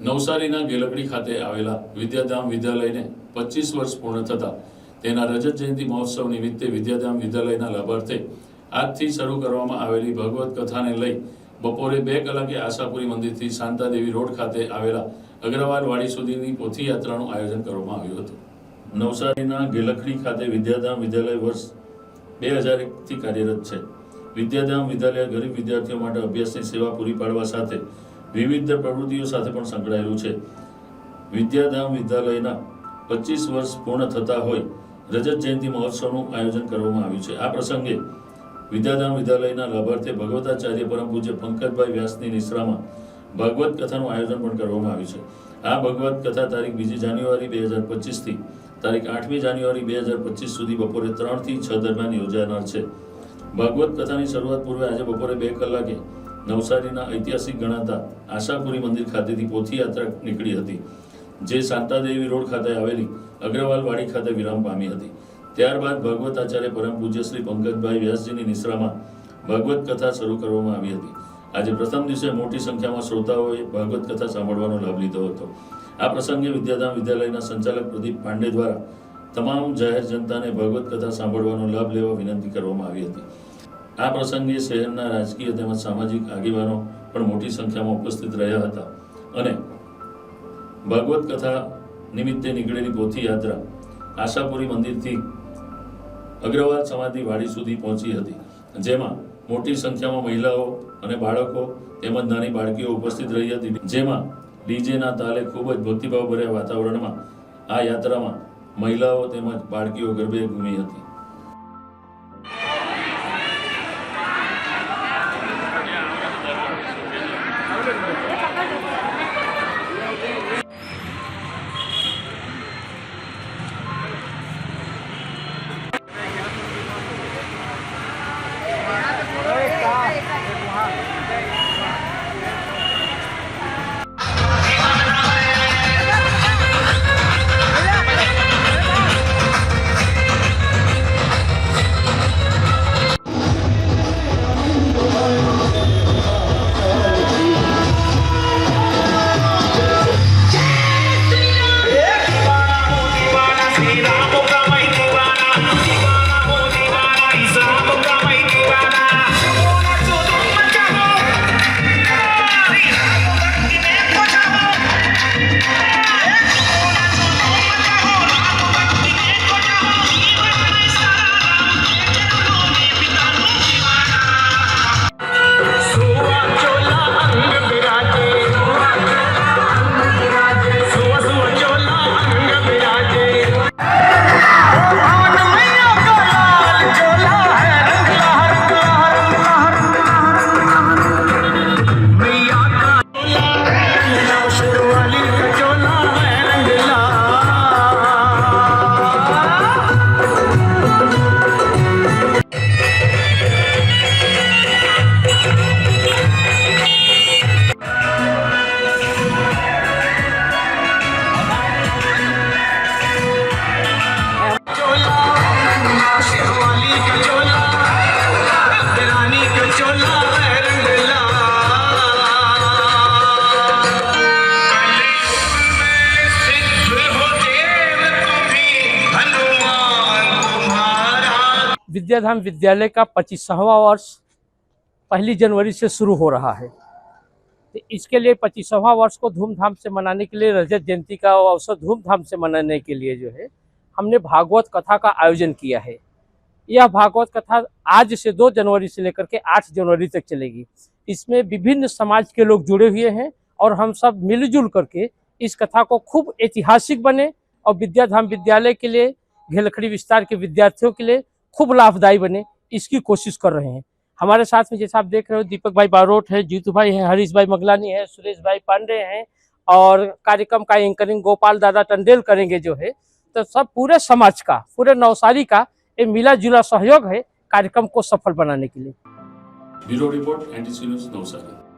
નવસારીના ગેલકડી ખાતે આવેલા વિદ્યાધામ વિદ્યાલયને પચીસ વર્ષ પૂર્ણ થતા તેના રજત જયંતિ મહોત્સવ નિમિત્તે વિદ્યાધામ વિદ્યાલયના લાભાર્થે આજથી શરૂ કરવામાં આવેલી ભગવત કથાને લઈ બપોરે બે કલાકે આશાપુરી મંદિરથી શાંતાદેવી રોડ ખાતે આવેલા અગ્રવાલવાડી સુધીની પોથીયાત્રાનું આયોજન કરવામાં આવ્યું હતું. નવસારીના ગેલખડી ખાતે વિદ્યાધામ વિદ્યાલય વર્ષ બે હજાર એકથી કાર્યરત છે. વિદ્યાધામ વિદ્યાલય ગરીબ વિદ્યાર્થીઓ માટે અભ્યાસની સેવા પૂરી પાડવા સાથે વિવિધ પ્રવૃત્તિઓ સાથે પણ સંકળાયેલું છે. વિદ્યાધામ વિદ્યાલયના પચીસ વર્ષ પૂર્ણ થતા હોય રજત જયંતિ મહોત્સવનું આયોજન કરવામાં આવ્યું છે. આ પ્રસંગે વિદ્યાધામ વિદ્યાલયના લાભાર્થે ભગવતાચાર્ય પરમ પૂજ્ય પંકજભાઈ વ્યાસની નિશ્રામાં ભાગવત કથાનું આયોજન પણ કરવામાં આવ્યું છે. આ ભગવત કથા તારીખ બીજી જાન્યુઆરી બે હજાર પચીસથી તારીખ આઠમી જાન્યુઆરી બે હજાર પચીસ સુધી બપોરે ત્રણથી છ દરમિયાન યોજાનાર છે. ભાગવત કથાની શરૂઆત પૂર્વે આજે બપોરે બે કલાકે નવસારીના ઐતિહાસિક ગણાતા આશાપુરી મંદિર ખાતેથી પોથીયાત્રા નીકળી હતી, જે શાંતાદેવી રોડ ખાતે આવેલી અગ્રવાલવાડી ખાતે વિરામ પામી હતી. ત્યારબાદ ભગવત આચાર્ય પરમ પૂજ્ય શ્રી પંકજભાઈ વ્યાસજીની નિશ્રામાં ભાગવત કથા શરૂ કરવામાં આવી હતી. આજે પ્રથમ દિવસે મોટી સંખ્યામાં શ્રોતાઓએ ભાગવત કથા સાંભળવાનો લાભ લીધો હતો. આ પ્રસંગે વિદ્યાધામ વિદ્યાલયના સંચાલક પ્રદીપ પાંડે દ્વારા તમામ જાહેર જનતાને ભગવત કથા સાંભળવાનો લાભ લેવા વિનંતી કરવામાં આવી હતી. આ પ્રસંગે શહેરના રાજકીય તેમજ સામાજિક આગેવાનો પણ મોટી સંખ્યામાં ઉપસ્થિત રહ્યા હતા અને ભાગવત કથા નિમિત્તે નીકળેલી પોથી યાત્રા આશાપુરી મંદિરથી અગ્રવાલ સમાધિ વાડી સુધી પહોંચી હતી. જેમાં મોટી સંખ્યામાં મહિલાઓ અને બાળકો તેમજ નાની બાળકીઓ ઉપસ્થિત રહી હતી. જેમાં ડીજેના તાલે ખૂબ જ ભક્તિભાવ ભર્યા વાતાવરણમાં આ યાત્રામાં મહિલાઓ તેમજ બાળકીઓ ગરબે ઘૂમી હતી. Yeah. विद्याधाम विद्यालय का पच्चीसवां वर्ष पहली जनवरी से शुरू हो रहा है। तो इसके लिए पच्चीसवां वर्ष को धूमधाम से मनाने के लिए, रजत जयंती का अवसर धूमधाम से मनाने के लिए जो है, हमने भागवत कथा का आयोजन किया है। यह भागवत कथा आज से दो जनवरी से लेकर के आठ जनवरी तक चलेगी। इसमें विभिन्न समाज के लोग जुड़े हुए हैं और हम सब मिलजुल करके इस कथा को खूब ऐतिहासिक बने और विद्याधाम विद्यालय के लिए, घेलखड़ी विस्तार के विद्यार्थियों के लिए खूब लाभदायी बने, इसकी कोशिश कर रहे हैं। हमारे साथ में जैसा आप देख रहे हो, दीपक भाई बारोट है, जीतू भाई है, हरीश भाई मगलानी है, सुरेश भाई पांडे हैं, और कार्यक्रम का एंकरिंग गोपाल दादा टंडेल करेंगे जो है। तो सब पूरे समाज का, पूरे नवसारी का ये मिला जुला सहयोग है कार्यक्रम को सफल बनाने के लिए। Bureau report Navsari.